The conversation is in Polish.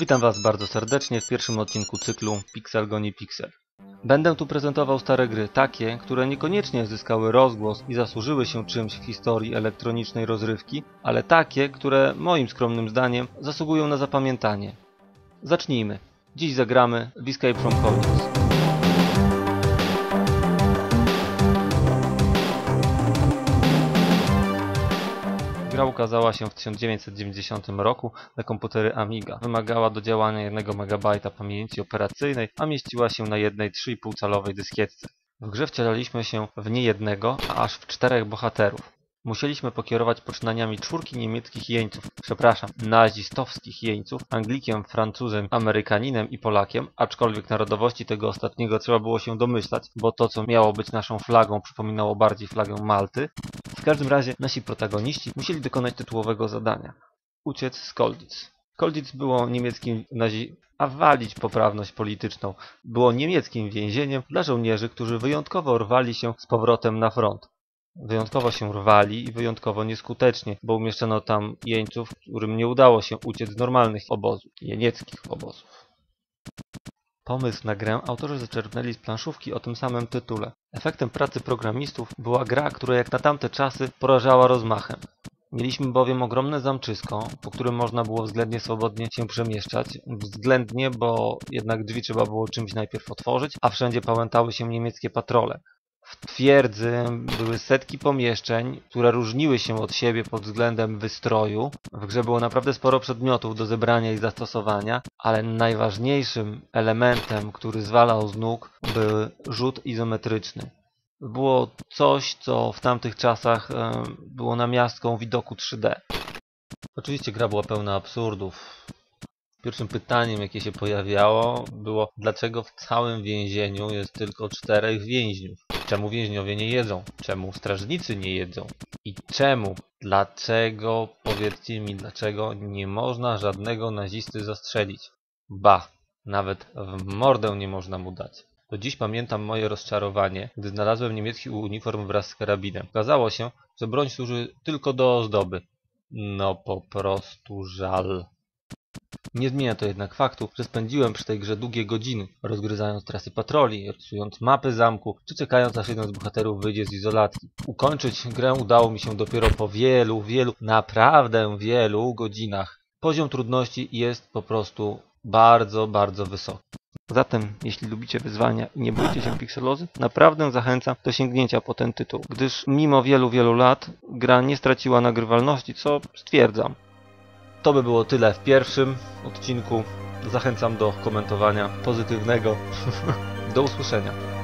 Witam Was bardzo serdecznie w pierwszym odcinku cyklu Pixel goni Pixel. Będę tu prezentował stare gry, takie, które niekoniecznie zyskały rozgłos i zasłużyły się czymś w historii elektronicznej rozrywki, ale takie, które moim skromnym zdaniem zasługują na zapamiętanie. Zacznijmy. Dziś zagramy w Escape from Holdings. Gra ukazała się w 1990 roku na komputery Amiga. Wymagała do działania 1 MB pamięci operacyjnej, a mieściła się na jednej 3,5 calowej dyskietce. W grze wcielaliśmy się w nie jednego, a aż w czterech bohaterów. Musieliśmy pokierować poczynaniami czwórki niemieckich jeńców, przepraszam, nazistowskich jeńców, Anglikiem, Francuzem, Amerykaninem i Polakiem, aczkolwiek narodowości tego ostatniego trzeba było się domyślać, bo to co miało być naszą flagą przypominało bardziej flagę Malty. Każdym razie nasi protagoniści musieli dokonać tytułowego zadania. Uciec z Kolditz. Kolditz było niemieckim nazi... a walić poprawność polityczną. Było niemieckim więzieniem dla żołnierzy, którzy wyjątkowo rwali się z powrotem na front. Wyjątkowo się rwali i wyjątkowo nieskutecznie, bo umieszczono tam jeńców, którym nie udało się uciec z normalnych obozów, jenieckich obozów. Pomysł na grę autorzy zaczerpnęli z planszówki o tym samym tytule. Efektem pracy programistów była gra, która jak na tamte czasy porażała rozmachem. Mieliśmy bowiem ogromne zamczysko, po którym można było względnie swobodnie się przemieszczać. Względnie, bo jednak drzwi trzeba było czymś najpierw otworzyć, a wszędzie pałętały się niemieckie patrole. W twierdzy były setki pomieszczeń, które różniły się od siebie pod względem wystroju. W grze było naprawdę sporo przedmiotów do zebrania i zastosowania, ale najważniejszym elementem, który zwalał z nóg, był rzut izometryczny. Było coś, co w tamtych czasach e, było namiastką widoku 3D. Oczywiście gra była pełna absurdów. Pierwszym pytaniem, jakie się pojawiało, było dlaczego w całym więzieniu jest tylko czterech więźniów? Czemu więźniowie nie jedzą? Czemu strażnicy nie jedzą? I czemu? Dlaczego, powiedzcie mi, dlaczego nie można żadnego nazisty zastrzelić? Ba, nawet w mordę nie można mu dać. Do dziś pamiętam moje rozczarowanie, gdy znalazłem niemiecki uniform wraz z karabinem. Okazało się, że broń służy tylko do ozdoby. No po prostu żal. Nie zmienia to jednak faktu, że spędziłem przy tej grze długie godziny, rozgryzając trasy patroli, rysując mapy zamku, czy czekając aż jeden z bohaterów wyjdzie z izolatki. Ukończyć grę udało mi się dopiero po wielu, wielu, naprawdę wielu godzinach. Poziom trudności jest po prostu bardzo, bardzo wysoki. Zatem, jeśli lubicie wyzwania i nie boicie się pikselozy, naprawdę zachęcam do sięgnięcia po ten tytuł, gdyż mimo wielu, wielu lat gra nie straciła nagrywalności, co stwierdzam. To by było tyle w pierwszym odcinku. Zachęcam do komentowania pozytywnego. do usłyszenia.